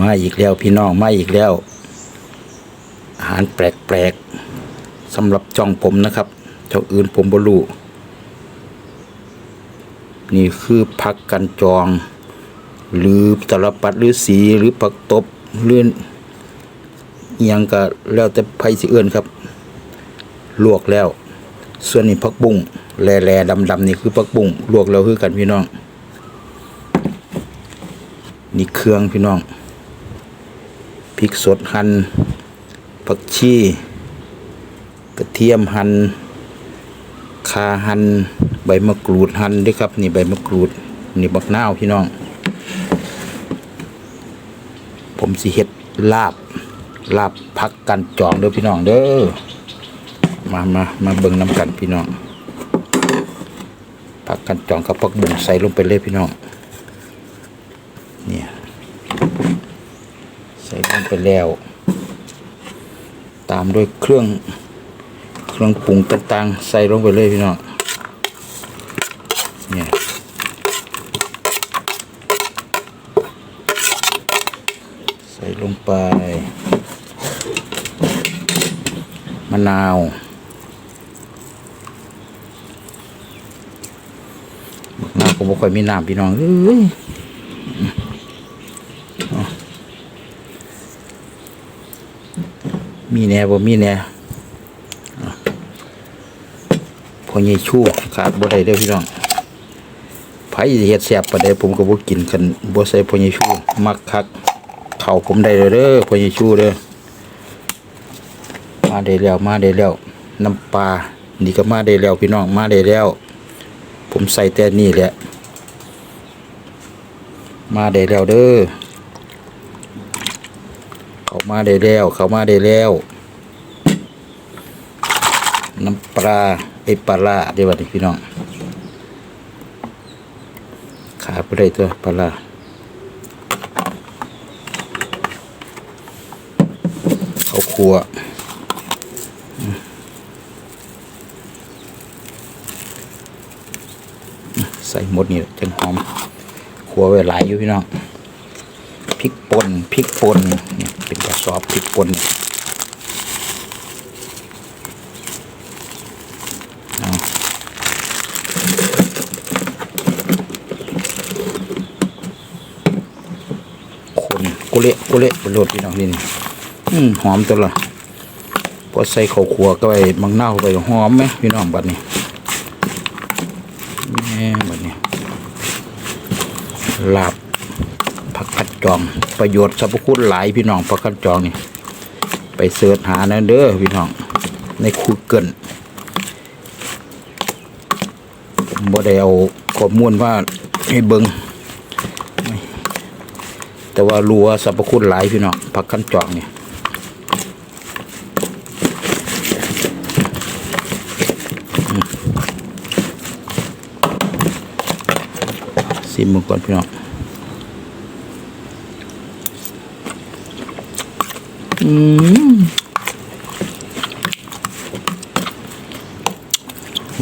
มาอีกแล้วพี่น้องมาอีกแล้ว อาหารแปลกๆสำหรับจ้องผมนะครับ เจ้าอื่นผมบ่รู้นี่คือผักกันจอง หรือตลปัดหรือสีหรือผักตบหรืออหยังก็แล้วแต่ไผสิเอื้อนครับ ลวกแล้ว ส่วนนี้ผักบุ้งแหล่ๆดำนี่คือผักบุ้งลวกแล้วคือกันพี่น้อง นี่เครื่องพี่น้อง พริกสดหัน่นผักชีกระเทียมหัน่นคาหัน่นใบมะกรูดหั่นด้วยครับ นี่ใบมะกรูด นี่บักนาวพี่น้อง ผมสิเฮ็ดลาบ ลาบพักกันจองเด้อพี่น้องเด้อมามามาเบิ่งน้ำกันพี่น้องพักกันจองกับพักบุ่งใส่ลงไปเลยพี่น้อง เนี่ย ใส่ลง ไปแล้ว ตามด้วยเครื่องเครื่องปรุงต่างๆ ใส่ลงไปเลยพี่น้องเนี่ยใส่ลงไป มะนาวมะนาวก็บ่ค่อยมีน้ำพี่น้องเอ้ย มีแน่บ่มีแน่พอใหญ่ชูขาดบ่ได้เด้อพี่น้องไผสิเฮ็ดแซ่บปานใดผมก็บ่กินกันบ่ใส่พอใหญ่ชูมักคักเข้าผมได้เด้อพอใหญ่ชูเด้อมาได้แล้วมาได้แล้วน้ำปลานี่ก็มาได้แล้วพี่น้องมาได้แล้ว ผมใส่แต่นี่แหละ มาได้แล้วเด้อ เขามาได้แล้ว เขามาได้แล้ว น้ำปลาไอปลาร้าเดี๋ยววันนี้พี่น้องขาไปได้ตัวปลาร้าเขาครัวใส่หมดนี่จังหอมครัวไว้หลายอยู่พี่น้อง ริกป่นพริกป่นเนี่ยเป็นกระสอบพริกป่นคนกุเละกุเละประโดดพี่น้องนี่อืมหอมตัวละพอใส่ข้าวขัวก็ไปมังเน่าไปหอมไหมพี่น้องบัดนี้แม่บัดนี้ลาบ ผักกัดจอง ประโยชน์สรรพคุณหลายพี่น้องผักกัดจองนี่ไปเสิร์ชหานะเด้อพี่น้องในคูเกิลบ่ได้เอาข้อมูลว่าให้เบิงแต่ว่ารู้ว่าสรรพคุณหลายพี่น้องผักกัดจองเนี่อืมซิมมือก่อนพี่น้อง อืม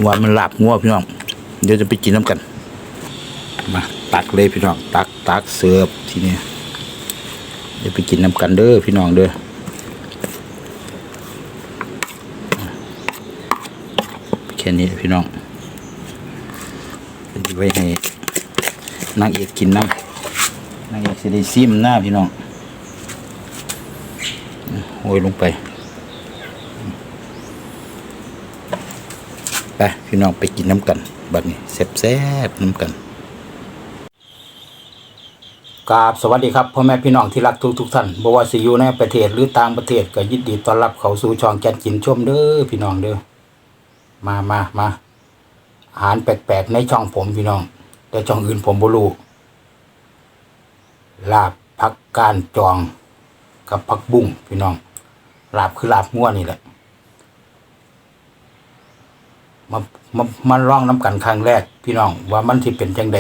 ว่ามันหลับงัวพี่น้อง เดี๋ยวจะไปกินน้ำกัน มาตักเลยพี่น้อง ตักตักเสิร์ฟทีนี้เดี๋ยวไปกินน้ำกันเด้อพี่น้องเด้อแค่นี้พี่น้องไว้ให้นางเอกกินน้ำนางเอกสิได้ซิมหน้าพี่น้อง โอ้ยลงไปไปพี่น้องไปกินน้ำกันบัดนี้แซ่บๆน้ำกันกราบสวัสดีครับพ่อแม่พี่น้องที่รักทุกทุกท่านบว่าสิอยู่ในประเทศหรือต่างประเทศก็ยินดีต้อนรับเข้าสู่ช่องแกนกินชมเด้อพี่น้องเด้อมามามาอาหารแปลกๆในช่องผมพี่น้อง แต่ช่องอื่นผมบ่รู้ลาบผักกานจองกับผักบุ้งพี่น้อง ลาบคือลาบง่วนี่แหละ มามามาลองน้ำกันครั้งแรก พี่น้อง ว่ามันที่เป็นจังใด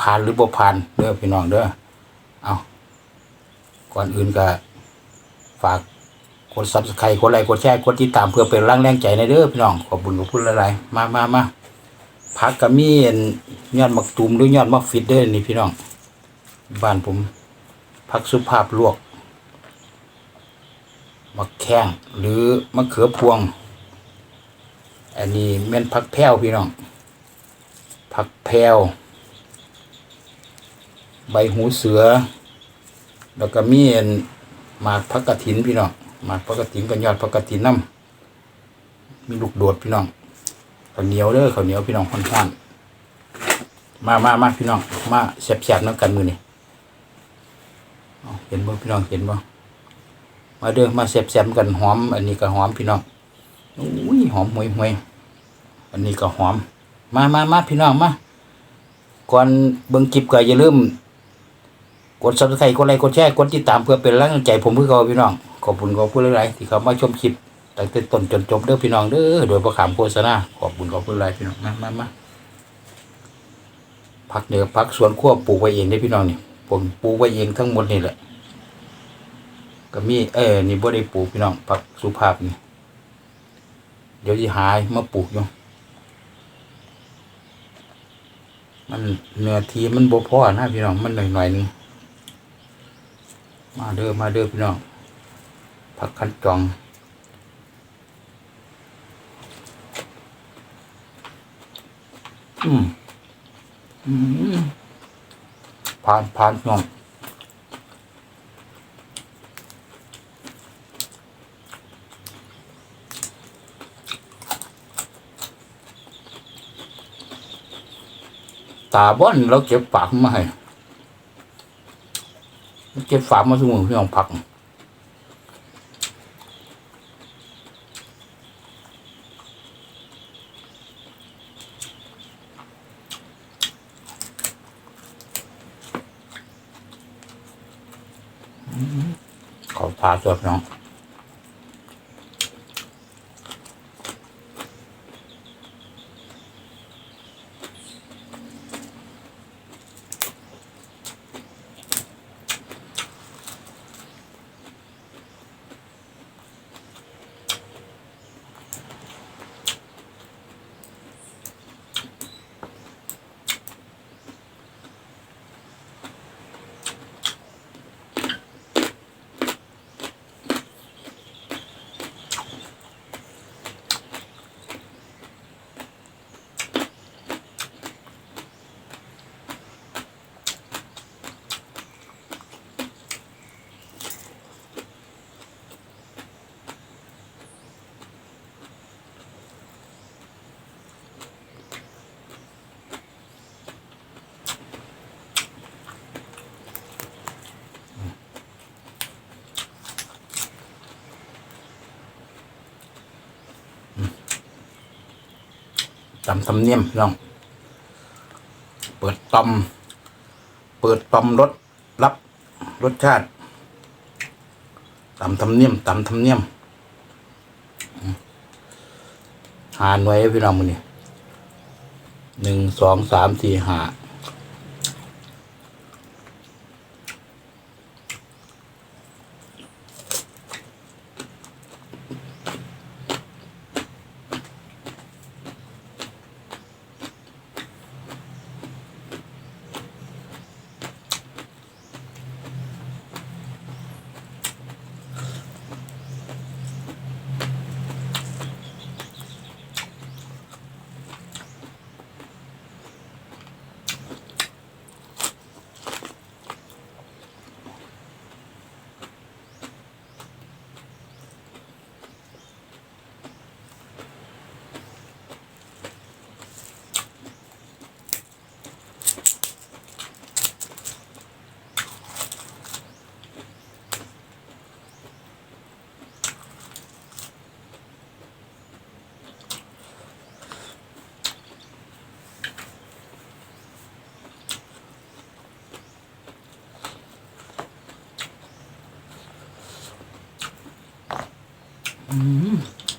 ผ่านหรือบ่ผ่านเด้อพี่น้องเด้อเอาก่อนอื่นก็ฝากกดซับสไครต์กดไลค์กดแชร์กดติดตามเพื่อเป็นแรงแรงใจในเด้อพี่น้องขอบคุณขอบคุณหลายๆมามามาพักกับมีนยอดมักตูมหรือยอดมักฟิตเด้อนี่พี่น้อง บ้านผมพักสุภาพลวก มะแข้งหรือมะเขือพวง อันนี้แม่นผักแพรวพี่น้องผักแพรวใบหูเสือ แล้วก็มีนหมากผักกระถินพี่น้องหมากผักกระถินกับยอดผักกระถินน้ำมีลูกโดดพี่น้องข้าวเหนียวเด้อข้าวเหนียวพี่น้องค่อนๆมามามาพี่น้องมาแซ่บๆน้ำกันมือนี่เอาเห็นบ่พี่น้องเห็นบ่ มาเด้อมาแซ่บๆกันหอม อันนี้ก็หอมพี่น้องอุ้ยหอมหวยหวยอันนี้ก็หอม มามามาพี่น้องมาก่อนเบิ่งคลิปก็อย่าลืมกด subscribe กดไลค์กดแชร์กดติดตามเพื่อเป็นแรงใจผมเพื่อเขาพี่น้องขอบคุณขอบคุณหลายๆที่เขามาชมคลิปตั้งแต่ต้นจนจบเด้อพี่น้องเด้อโดยประขามโฆษณาขอบคุณขอบคุณหลายพี่น้องมามามาพักเหนือพักสวนขั้วปลูกไว้เองได้พี่น้องนี่ผมปลูกไว้เองทั้งหมดนี่แหละ ก็มีเออนี่บ่ได้ปลูกพี่น้องผักสุภาพนี่เดี๋ยวสิหายมาปลูกอยู่มันเนื้อทีมันบ่พอนะพี่น้องมันหน่อยๆนึงมาเด้อมาเด้อพี่น้องผักคันจองอืมอืมผ่านผ่านพี่น้อง ตาบ้อนเราเก็บปากมาให้เก็บฝากมาสมุนพี่น้องผักขอพาตัวน้อง ตำทำเนียมพี่น้อง เปิดตอม เปิดตอมรสรับรสชาติตำทำเนียมตำทำเนียมอืมหาหน่วยพี่น้องมือนี่หนึ่งสองสามสี่ห้า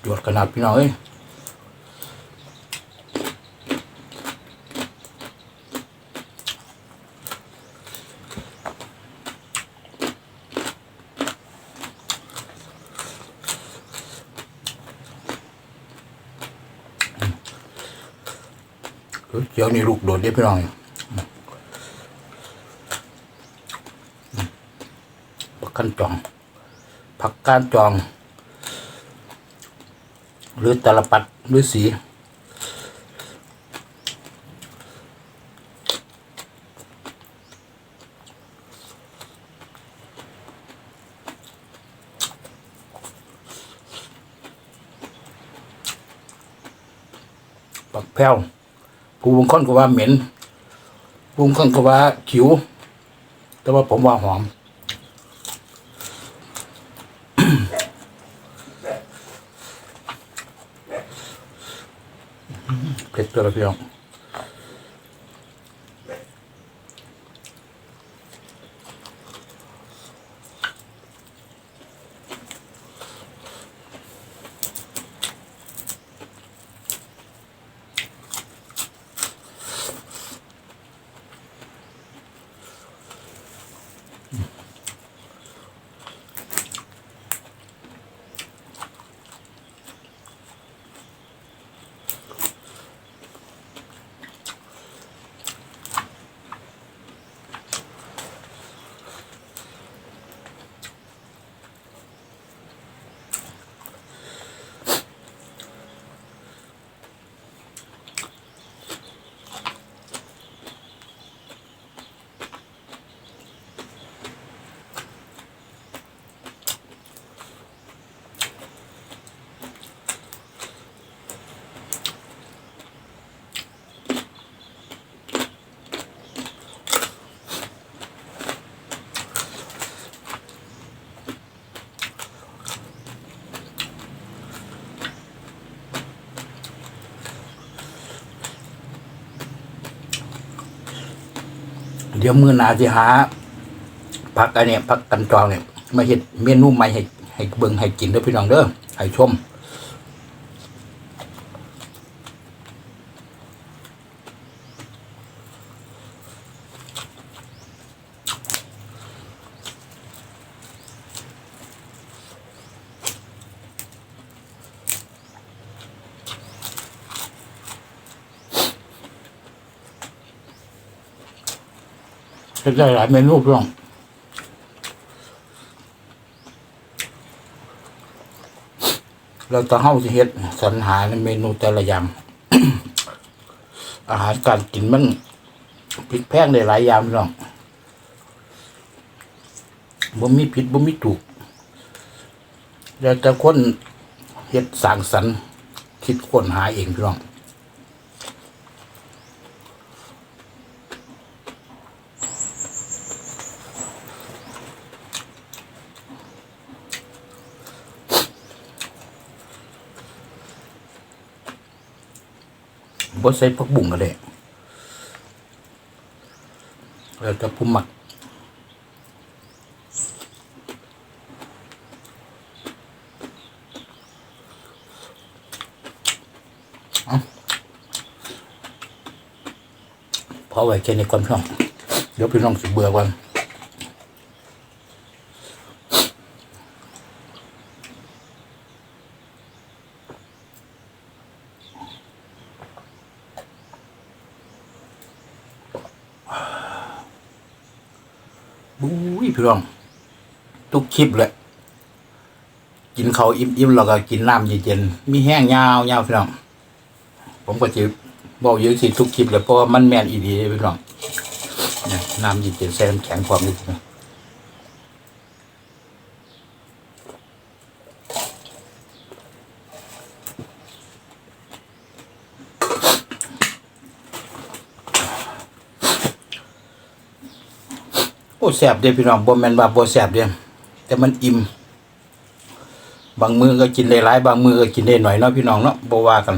จวด ขนาดพี่น้อยเจียวนี่ลูกโดดเด้พี่น้องขั้นจอง ผักก้านจอง รือตลปัดหรือสีปักแพ้วผู้บางคนก็ว่าเหม็นผู้บางคนก็ว่าขิว แต่ว่าผมว่าหอม เผ็ด ดี๋ยวมือหนาจะหาผักอันเนี้ยผักกันจองเนี่ยมาเห็ดเมนูใหม่ให้ให้เบิ่งให้กินเด้อพี่น้องเด้อให้ชม เฮ็ดได้หลายเมนูพี่น้องเราต้องเฮาเฮ็ดสรรหาในเมนูแต่ละอย่าง อาหารการกินมันพลิกแพงได้หลายอย่างพี่น้องบ่มีผิดบ่มีถูกแล้วแต่คนเฮ็ดสร้างสรรค์คิดค้นหาเองพี่น้อง บ่ใส่ผักบุ้งก็ได้แล้วแต่ผู้มักพอไว้แค่นี้ก่อนพี่น้อง เดี๋ยวพี่น้องสิเบื่อก่อน บุ้ยพี่น้อง ทุกคลิปเลยกินเขาอิ่มๆแล้วก็กินน้ำเย็นๆมีแห้งยาวๆพี่น้อง ผมก็จะบอกเยอะสิทุกคลิปเลยเพราะว่ามันแม่นอีดีพี่น้องน้ำเย็นๆใส่น้ำแข็งความนิดนึง โอ้แสบเด้พี่น้องบ่แม่นว่าบ่แสบเด้แต่มันอิ่มบางมือก็กินได้หลายบางมือก็กินได้หน่อยเนาะพี่น้องเนาะบ่ว่ากัน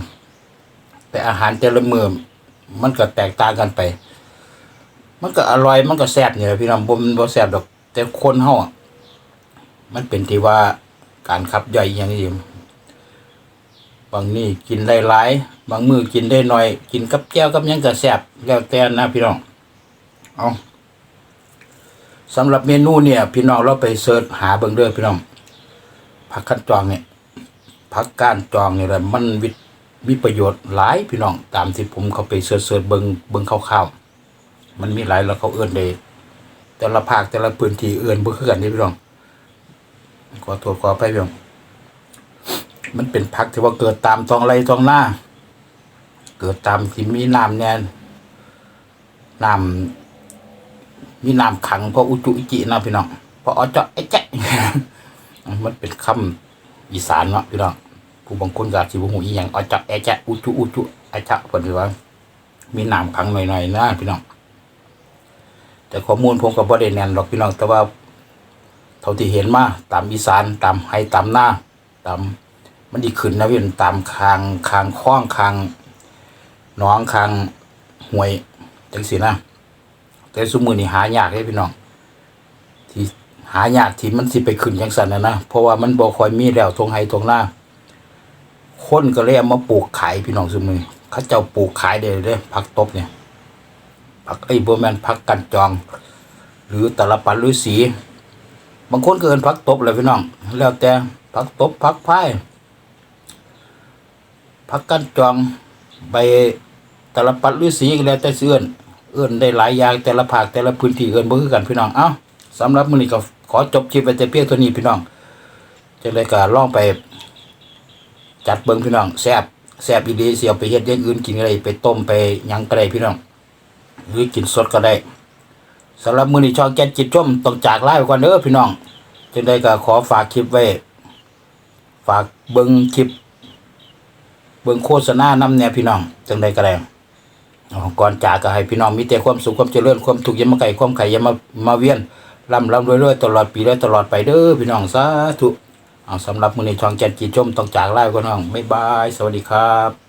แต่อาหารแต่ละมือมันก็แตกต่างกันไป มันก็อร่อยมันก็แซ่บเนี่ยพี่น้องบ่มันบ่แซ่บดอก แต่คนเฮาอะมันเป็นที่ว่าการขับย่อยอย่างนี้บางนี่กินได้หลาย บางมือกินได้หน้อย กินกับแก้วกับยังก็แซ่บแล้วแต่นะพี่น้องเอา สำหรับเมนูเนี่ย พี่น้องเราไปเสิร์ชหาเบิ่งเด้อพี่น้องผักขั้นจองเนี่ยผักก้านจองเนี่ยแหละมันวิตมีประโยชน์หลายพี่น้องตามที่ผมเขาไปเสิร์ชเสิร์ชเบิงเบิงคร่าวๆมันมีหลายแล้วเขาเอื้อนเลยแต่ละภาคแต่ละพื้นที่เอื้อนบ่คือกันนี่พี่น้องขอโทษขออภัยพี่น้องมันเป็นผักที่ว่าเกิดตามท้องไร่ท้องหน้า เกิดตามที่มีน้ำแน่นน้ำ มีน้ำขังเพราะอุจุอิจินะพี่น้องเพราะอ๋อเจาะไอจ๊ะมันเป็นคำอีสานเนาะพี่น้องผู้บางคนก็อาสิบ่ฮู้อีหยังอ๋อเจาะไอจ๊ะอุจุอุจุไอ้จ๊ะเพิ่นว่า มีน้ำขังหน่อยๆนะพี่น้องแต่ข้อมูลผมก็บ่ได้แน่นหรอกพี่น้องแต่ว่าเท่าที่เห็นมาตามอีสานตามไห้ตามหน้าตามมันดีขึ้นนะพี่น้องตามคางคางคล้องคางน้องคางห้วยจังสินะ แต่สมมือนี่หายากเลยพี่น้อง ที่หายากที่มันสิไปขึ้นจังสันนะนะเพราะว่ามันบ่คอยมีแล้วทงไห้ทงหน้าคนก็เลยเอามาปลูกขายพี่น้องสมือเขาเจ้าปลูกขายได้เลยเด้ผักตบเนี่ยผักไอ้ยบ่แมนผักกันจอง หรือตะละปันฤาษีบางคนเอินผักตบเลยพี่น้อง แล้วแต่ผักตบผักพายผักกันจองใบตะละปัดฤาษีก็แล้วแต่เอื้อน เอื้อนได้หลายอย่างแต่ละภาคแต่ละพื้นที่เอื้อนบ่คือกันพี่น้องเอ้าสำหรับมื้อนี้ก็ขอจบคลิปไว้แต่เพียงเท่านี้พี่น้องจะเลยก็ลองไป จัดเบิ่งพี่น้องแซ่บแซ่บอีหลีสิเอาไปเฮ็ดอย่างอื่นกินก็ได้ไปต้มไปหยังก็ได้พี่น้องหรือกินสดก็ได้สำหรับมื้อนี้ช่องแกนจิตชมต้องจากลาไปก่อนเด้อพี่น้องจึงได้ก็ขอฝากคลิปไว้ ฝากเบิ่งคลิป เบิ่งโฆษณานำแนวพี่น้องจึงได้ก็ได้ ก่อนจากก็ให้พี่น้องมีแต่ความสุขความเจริญความทุกข์ยามาไก่ความไข่ยามามาเวียนร่ำร่ำรวยรวยตลอดปีและตลอดไปเด้อพี่น้องสาธุเอาสำหรับมือในช่องแจนจีชมต้องจากลาไปก่นน้องบ๊ายบาย สวัสดีครับ